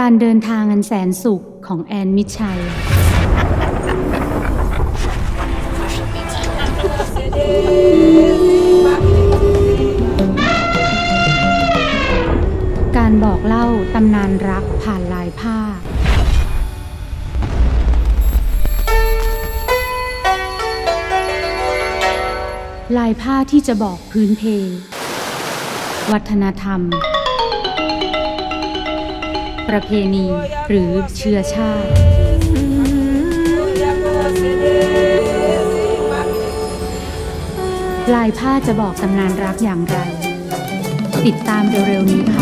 การเดินทางอันแสนสุขของแอนมิชัย การบอกเล่าตำนานรักผ่านลายผ้า ลายผ้าที่จะบอกพื้นเพ วัฒนธรรม ประเพณีหรือเชื้อชาติ ลายผ้าจะบอกตำนานรักอย่างไร ติดตามเร็วๆนี้ค่ะ